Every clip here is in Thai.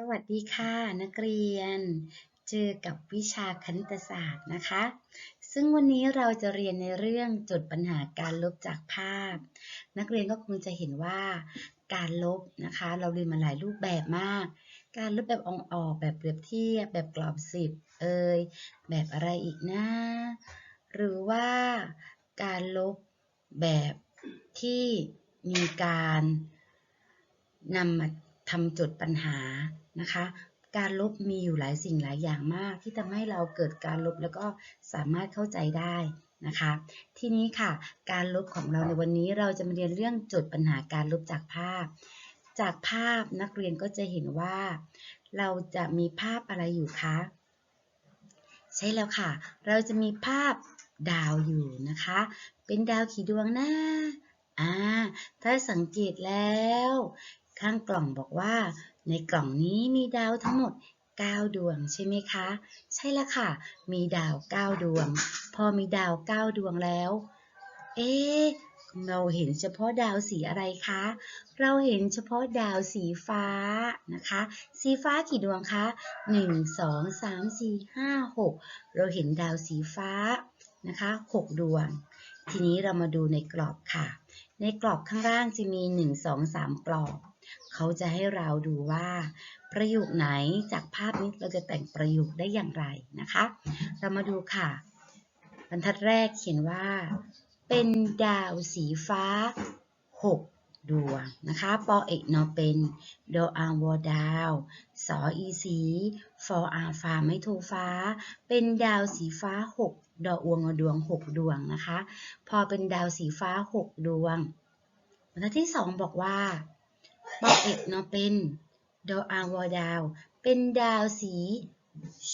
สวัสดีค่ะนักเรียน เจอกับวิชาคณิตศาสตร์นะคะ ซึ่งวันนี้เราจะเรียนในเรื่องจุดปัญหาการลบจากภาพ นักเรียนก็คงจะเห็นว่าการลบนะคะ เราเรียนมาหลายรูปแบบมาก การลบแบบองออกแบบเปรียบเทียบแบบกรอบสิบเอ่ยแบบอะไรอีกนะหรือว่าการลบแบบที่มีการนำมาทำจทย์ปัญหา นะคะ การลบมีอยู่หลายสิ่งหลายอย่างมาก ที่ทำให้เราเกิดการลบแล้วก็สามารถเข้าใจได้นะคะ ทีนี้ค่ะ การลบของเราในวันนี้เราจะมาเรียนเรื่องโจทย์ปัญหาการลบจากภาพ จากภาพนักเรียนก็จะเห็นว่า เราจะมีภาพอะไรอยู่คะใช่แล้วค่ะ เราจะมีภาพดาวอยู่นะคะ เป็นดาวกี่ดวงนะอ่า ถ้าสังเกตแล้ว ข้างกล่องบอกว่า ในกล่องนี้มีดาวทั้งหมด 9 ดวงใช่ไหมคะ ใช่แล้วค่ะ มีดาว 9 ดวง พอมีดาว 9 ดวงแล้ว เอ๊เราเห็นเฉพาะดาวสีอะไรคะ เราเห็นเฉพาะดาวสีฟ้านะคะ สีฟ้ากี่ดวงคะ 1 2 3 4 5 6 เราเห็นดาวสีฟ้านะคะ6ดวง ทีนี้เรามาดูในกรอบค่ะ ในกรอบข้างล่างจะมี 1 2 3 กรอบ เขาจะให้เราดูว่าประโยคไหนจากภาพนี้เราจะแต่งประโยคได้อย่างไรนะคะ เรามาดูค่ะ บรรทัดแรกเขียนว่า เป็นดาวสีฟ้า 6 ดวงนะคะปอเอกนอเป็นดออาวอดาวสออีสีฟออาฟ้าไม่โทฟ้า เป็นดาวสีฟ้า 6 ดออวงอดวง 6 ดวงนะคะ พอเป็นดาวสีฟ้า 6 ดวงบรรทัดที่ 2 บอกว่า ปอเอกนอเป็นดออาวอดาว เป็นดาวสี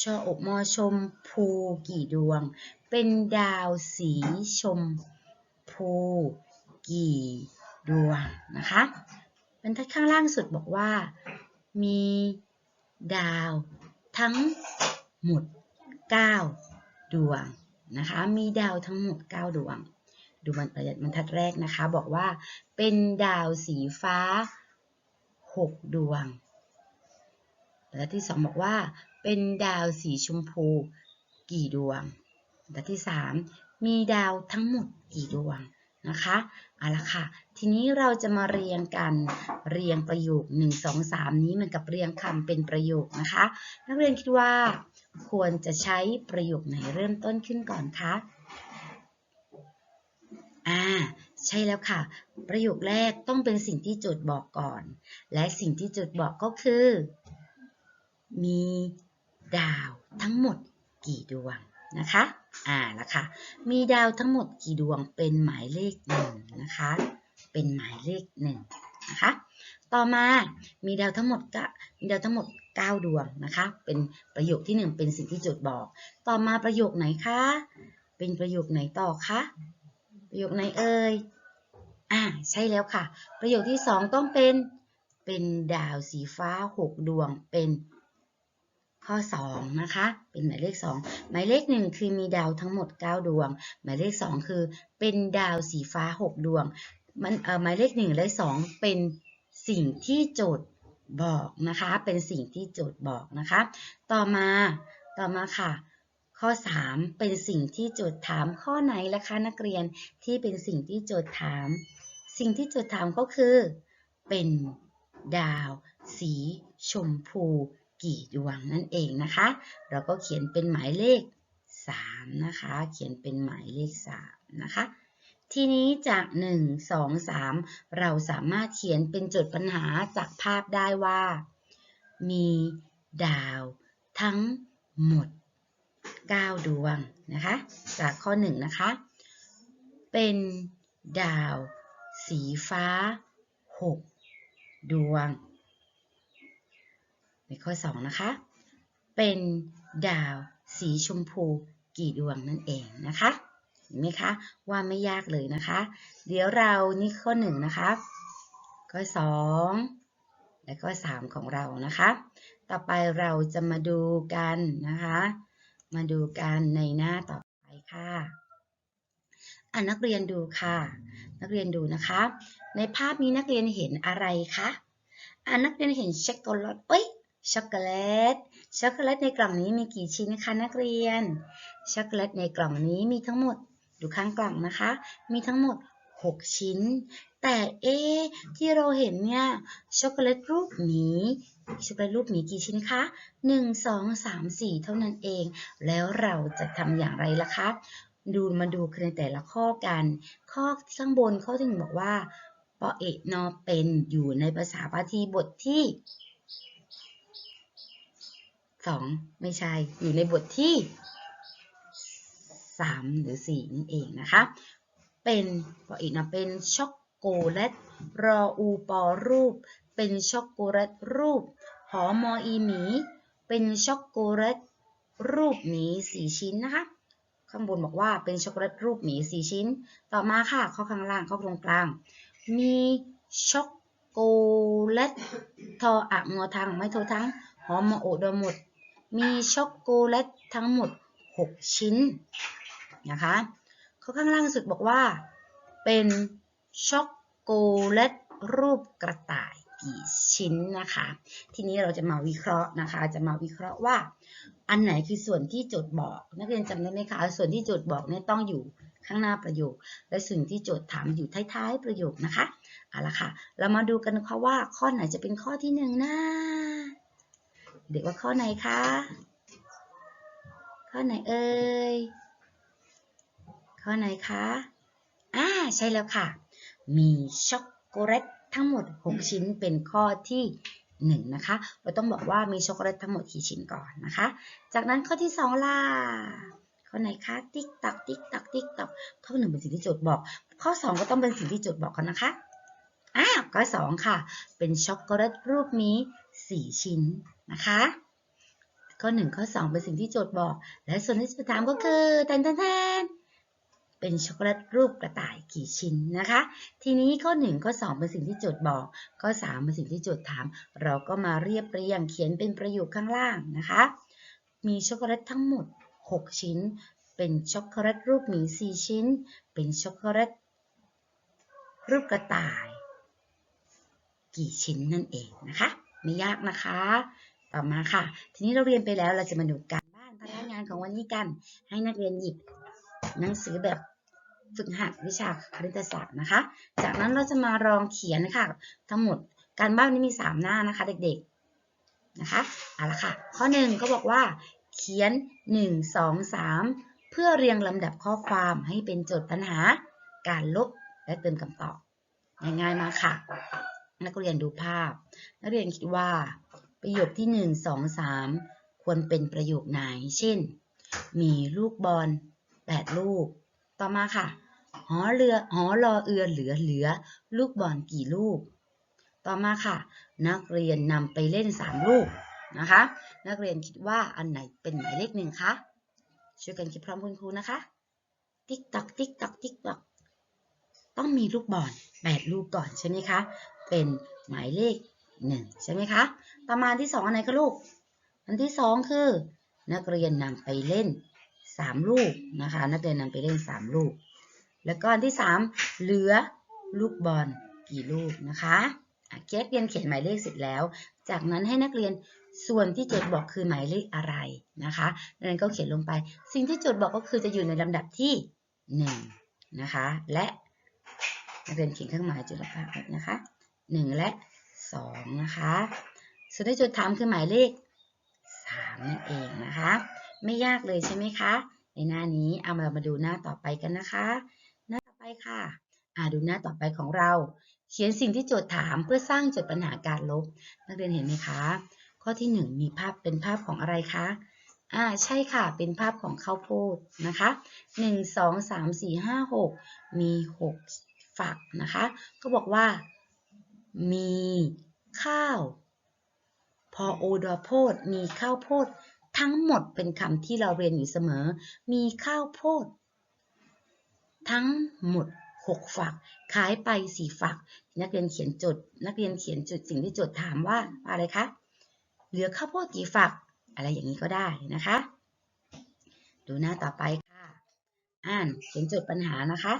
ชออกมอชมพูกี่ดวง เป็นดาวสีชมพูกี่ดวงนะคะบรรทัดข้างล่างสุดบอกว่า มีดาวทั้งหมด 9 ดวงนะคะ มีดาวทั้งหมด 9 ดวง ดูบรรทัดแรกนะคะ บอกว่าเป็นดาวสีฟ้า 6 ดวงบรรทัดที่ 2 บอกว่า เป็นดาวสีชมพูกี่ดวงบรรทัดที่ 3 มีดาวทั้งหมดกี่ดวงนะคะเอาละค่ะ ทีนี้เราจะมาเรียงกันเรียงประโยค 1 2 3 นี้เหมือนกับเรียงคำเป็นประโยคนะคะ นักเรียนคิดว่า ควรจะใช้ประโยคไหนเริ่มต้นขึ้นก่อนคะ อ่า ใช่แล้วค่ะ ประโยคแรกต้องเป็นสิ่งที่โจทย์บอกก่อน และสิ่งที่โจทย์บอกก็คือ มีดาวทั้งหมดกี่ดวงนะคะ อ่าละค่ะ มีดาวทั้งหมดกี่ดวงเป็นหมายเลขหนึ่งนะคะ เป็นหมายเลขหนึ่งนะคะ ต่อมามีดาวทั้งหมดก็มีดาวทั้งหมด 9 ดวงนะคะ เป็นประโยคที่ 1 เป็นสิ่งที่โจทย์บอก ต่อมาประโยคไหนคะ เป็นประโยคไหนต่อคะ ประโยคไหนเอ่ย อ่า ใช่แล้วค่ะ ประโยคที่2ต้องเป็น เป็นดาวสีฟ้า6ดวง เป็นข้อ2นะคะ เป็นหมายเลข2หมายเลข1คือมีดาวทั้งหมด9ดวง หมายเลข2คือ เป็นดาวสีฟ้า6ดวง มันเอ่อหมายเลข1และ2เป็นสิ่งที่โจทย์บอกนะคะ เป็นสิ่งที่โจทย์บอกนะคะ ต่อมา ต่อมาค่ะ ข้อ 3 เป็นสิ่งที่โจทย์ถามข้อไหนล่ะคะนักเรียนที่เป็นสิ่งที่โจทย์ถาม สิ่งที่โจทย์ถามก็คือ เป็นดาว สีชมพูกี่ดวงนั่นเองนะคะ เราก็เขียนเป็นหมายเลข 3 นะคะ เขียนเป็นหมายเลข 3 นะคะ ทีนี้จาก 1 2 3 เราสามารถเขียนเป็นโจทย์ปัญหาจากภาพได้ว่า มีดาวทั้งหมด 9 ดวงนะคะ จากข้อ 1 นะคะ เป็นดาว สีฟ้า 6 ดวง ในข้อ 2 นะคะ เป็นดาวสีชมพูกี่ดวงนั่นเองนะคะเห็นไหมคะว่าไม่ยากเลยนะคะ เดี๋ยวเรานี่ข้อ 1 นะคะ ข้อ 2 และข้อ 3 ของเรานะคะ ต่อไปเราจะมาดูกันนะคะ มาดูกันในหน้าต่อไปค่ะอ่านักเรียนดูค่ะ นักเรียนดูนะคะ ในภาพนี้นักเรียนเห็นอะไรคะอ่านักเรียนเห็นช็อกโกแลตเอ้ยช็อกโกแลตช็อกโกแลตในกล่องนี้มีกี่ชิ้นคะนักเรียนช็อกโกแลตในกล่องนี้มีทั้งหมดดูข้างกล่องนะคะ มีทั้งหมด 6 ชิ้น แต่เอะที่เราเห็นเนี่ยช็อกโกแลตรูปหมี ช็อกโกแลตรูปหมีกี่ชิ้นคะ1 2 3 4 เท่านั้นเอง แล้วเราจะทำอย่างไรล่ะคะ ดูมาดูในแต่ละข้อกัน ข้อข้างบนเข้อที่หนึ่งบอกว่าปอเอกนอเป็นอยู่ในภาษาพาทีบทที่สองไม่ใช่ อยู่ในบทที่สามหรือสี่นั่นเองนะคะ เป็นปอเอกนอเป็นช็อกโกแลตรออูปอรูป เป็นช็อกโกแลตรูป หอมออีหมี เป็นช็อกโกแลตรูปหมีสี่ชิ้นนะคะ ข้างบนบอกว่าเป็นช็อกโกแลตรูปหมีสี่ชิ้น ต่อมาค่ะ ข้อข้างล่างข้อตรงกลาง มีช็อกโกแลตทออะงอทางไม่โททั้ง หอมอโอดหมด มีช็อกโกแลตทั้งหมด 6 ชิ้นนะคะข้อข้างล่างสุดบอกว่า เป็นช็อกโกแลตรูปกระต่าย กี่ชิ้นนะคะ ทีนี้เราจะมาวิเคราะห์นะคะ จะมาวิเคราะห์ว่า อันไหนคือส่วนที่โจทย์บอก นักเรียนจำได้ไหมคะ ส่วนที่โจทย์บอกเนี่ยต้องอยู่ข้างหน้าประโยค และส่วนที่โจทย์ถามอยู่ท้ายๆประโยคนะคะเอาละค่ะ เรามาดูกันนะคะว่าข้อไหนจะเป็นข้อที่หนึ่งนะเด็กว่าข้อไหนคะ ข้อไหนเอ่ย ข้อไหนคะ อ่าใช่แล้วค่ะ มีช็อกโกแลต ทั้งหมด 6 ชิ้นเป็นข้อที่1นะคะ เราต้องบอกว่ามีช็อกโกแลตทั้งหมดกี่ชิ้นก่อนนะคะ จากนั้นข้อที่2ล่ะข้อไหนคะ ติ๊กตักติ๊กตักติ๊กตักข้อหนึ่งเป็นสิ่งที่โจทย์บอก ข้อ 2 ก็ต้องเป็นสิ่งที่โจทย์บอกกันนะคะอ้าวข้อ2ค่ะ เป็นช็อกโกแลตรูปหมี4ชิ้นนะคะข้อ1ข้อ 2 เป็นสิ่งที่โจทย์บอก และส่วนที่จะถามก็คือแทนแทนแทน เป็นช็อกโกแลตรูปกระต่ายกี่ชิ้นนะคะ ทีนี้ข้อ 1 ข้อ 2 เป็นสิ่งที่โจทย์บอก ข้อ 3 เป็นสิ่งที่โจทย์ถาม เราก็มาเรียบเรียงเขียนเป็นประโยคข้างล่างนะคะ มีช็อกโกแลตทั้งหมด 6 ชิ้น เป็นช็อกโกแลตรูปหมี4ชิ้น เป็นช็อกโกแลตรูปกระต่าย กี่ชิ้นนั่นเองนะคะ ไม่ยากนะคะ ต่อมาค่ะ ทีนี้เราเรียนไปแล้วเราจะมาดูการบ้านพนักงานของวันนี้กัน ให้นักเรียนหยิบหนังสือแบบ ฝึกหัดวิชาคณิตศาสตร์นะคะ จากนั้นเราจะมาลองเขียนนะคะทั้งหมดการบ้านนี้มี 3 หน้านะคะ เด็กๆนะคะเอาละค่ะ ข้อ1ก็บอกว่า เขียน 1 2 3 เพื่อเรียงลำดับข้อความให้เป็นโจทย์ปัญหา การลบและเติมคำตอบง่ายๆมาค่ะ นักเรียนดูภาพ นักเรียนคิดว่า ประโยคที่ 1 2 3 ควรเป็นประโยคไหน เช่น มีลูกบอล8ลูก ต่อมาค่ะ หอเรือ หอรอเอือเหลือเหลือ ลูกบอลกี่ลูก ต่อมาค่ะ นักเรียนนำไปเล่น3ลูกนะคะ นักเรียนคิดว่าอันไหนเป็นหมายเลขหนึ่งคะ ช่วยกันคิดพร้อมคุณครูนะคะ ติ๊กตักติ๊กตักติ๊กตัก ต้องมีลูกบอล8ลูกก่อนใช่ไหมคะ เป็นหมายเลข1ใช่ไหมคะต่อมาอันที่2อันไหนคะลูก อันที่2คือ นักเรียนนำไปเล่น 3ลูกนะคะ นักเรียนนำไปเล่น3ลูก แล้วก็อันที่3เหลือลูกบอลกี่ลูกนะคะเกสเรียนเขียนหมายเลขเสร็จแล้ว จากนั้นให้นักเรียนส่วนที่โจทย์บอกคือหมายเลขอะไรนะคะนักเรียนก็เขียนลงไป สิ่งที่โจทย์บอกก็คือจะอยู่ในลำดับที่1นะคะ และนักเรียนเขียนเครื่องหมายจุลภาคนะคะ1และ2นะคะ ส่วนที่โจทย์ถามคือหมายเลข3นั่นเองนะคะ ไม่ยากเลยใช่ไหมคะ ในหน้านี้เอามามาดูหน้าต่อไปกันนะคะ หน้าต่อไปค่ะอ่าดูหน้าต่อไปของเรา เขียนสิ่งที่โจทย์ถามเพื่อสร้างโจทย์ปัญหาการลบ นักเรียนเห็นไหมคะ ข้อที่ 1 มีภาพเป็นภาพของอะไรคะอ่าใช่ค่ะ เป็นภาพของข้าวโพดนะคะ 1 2 3 4 5 6 มี 6 ฝักนะคะ ก็บอกว่า มีข้าว พอโอดอโพด มีข้าวโพด ทั้งหมดเป็นคำที่เราเรียนอยู่เสมอ มีข้าวโพด ทั้งหมด 6 ฝัก ขายไป 4 ฝัก นักเรียนเขียนจด นักเรียนเขียนจุดสิ่งที่โจทย์ถามว่าอะไรคะ เหลือข้าวโพดกี่ฝัก อะไรอย่างนี้ก็ได้นะคะ ดูหน้าต่อไปค่ะ อ่านเขียนจทย์ปัญหานะคะ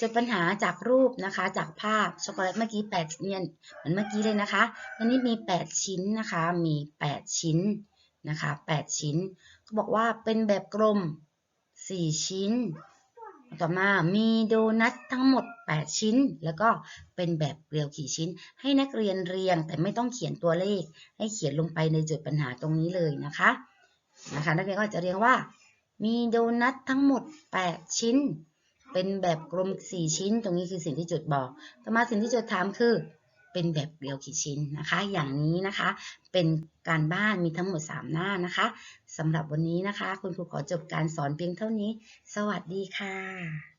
จดปัญหาจากรูปนะคะจากภาพช็อกโกแลตเมื่อกี้8เนี่ยเหมือนเมื่อกี้เลยนะคะอันนี้มี 8 ชิ้นนะคะมี 8 ชิ้น นะคะ 8 ชิ้นเขาบอกว่าเป็นแบบกลม 4 ชิ้น ต่อมามีโดนัททั้งหมด 8 ชิ้น แล้วก็เป็นแบบเกลียวกี่ชิ้น ให้นักเรียนเรียงแต่ไม่ต้องเขียนตัวเลข ให้เขียนลงไปในจุดปัญหาตรงนี้เลยนะคะนะคะนักเรียนก็จะเรียงว่า มีโดนัททั้งหมด 8 ชิ้น เป็นแบบกลม 4 ชิ้น ตรงนี้คือสิ่งที่จุดบอก ต่อมาสิ่งที่จุดถามคือ เป็นแบบเดียวกี่ชิ้นนะคะ อย่างนี้นะคะเป็นการบ้านมีทั้งหมด 3 หน้านะคะสำหรับวันนี้นะคะ คุณครูขอจบการสอนเพียงเท่านี้ สวัสดีค่ะ